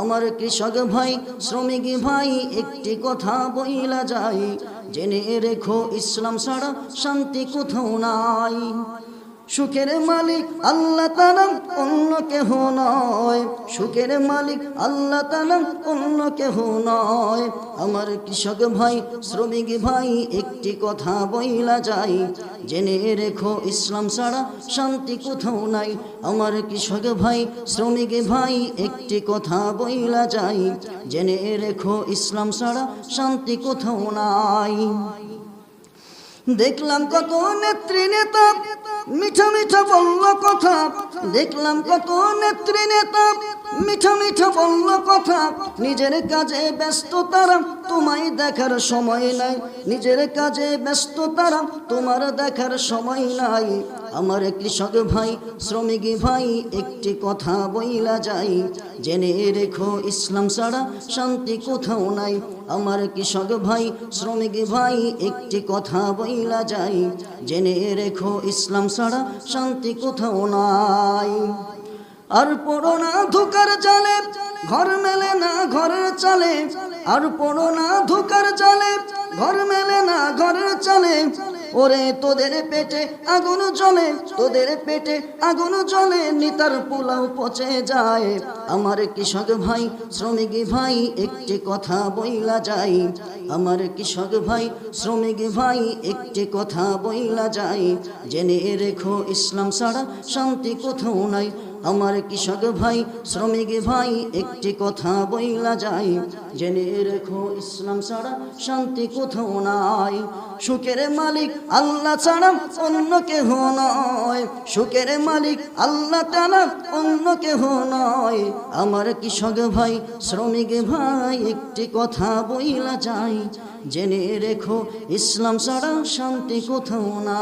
আমার কৃষক ভাই, শ্রমিক ভাই, একটি কথা বইলা যাই জেনে রেখো, ইসলাম ছাড়া শান্তি কোথাও নাই। সুখের মালিক আল্লাহ তালা অন্য কেহ নয়। সুখের মালিক আল্লাহ তালা অন্য কেহ নয়। আমার কৃষক ভাই, শ্রমিক ভাই, একটি কথা বইলা যায় জেনে রেখো, ইসলাম ছাড়া শান্তি কোথাও নাই। আমার কৃষক ভাই, শ্রমিক ভাই, একটি কথা বইলা যায় জেনে রেখো, ইসলাম ছাড়া শান্তি কোথাও নাই। দেখলাম কত নেত্রী নেতা মিঠা মিঠা বলল কথা। দেখলাম কত নেত্রী নেতা। মিঠা মিঠা বলল কথা। নিজের কাজে ব্যস্ত তারা, তোমায় দেখার সময় নাই। নিজের কাজে ব্যস্ত তারা, তোমার দেখার সময় নাই। আমার কৃষক ভাই, শ্রমিক ভাই, একটি কথা বইলা যাই জেনে রেখো, ইসলাম ছাড়া শান্তি কোথাও নাই। আমার কৃষক ভাই, শ্রমিক ভাই, একটি কথা বইলা যাই জেনে রেখো, ইসলাম ছাড়া শান্তি কোথাও নাই। আর পড়ো না ধোকার জালে। ঘর মেলে না ঘরের চলে। আর পড়ো না ধোকার চলে ঘর মেলে না ঘরের চলে। ওরে তোদের পেটে আগুন জ্বলে, তোদের পেটে আগুন জ্বলে। নিতার পোলাও পচে যায়। আমার কৃষক ভাই, শ্রমিক ভাই, একটি কথা বইলা যায়। আমার কৃষক ভাই, শ্রমিক ভাই, একটি কথা বইলা যায়। জেনে রেখো, ইসলাম ছাড়া শান্তি কোথাও নাই। আমার কৃষক ভাই, শ্রমিক ভাই, একটি কথা বইলা যায়। জেনে রেখো, ইসলাম ছাড়া শান্তি কোথাও নাই। সুখের মালিক আল্লাহ ছাড়া অন্য কেহ নয়। সুখের মালিক আল্লাহ টানা অন্য কেহ নয়। আমার কৃষক ভাই, শ্রমিক ভাই, একটি কথা বইলা যায়। জেনে রেখো, ইসলাম ছাড়া শান্তি কোথাও না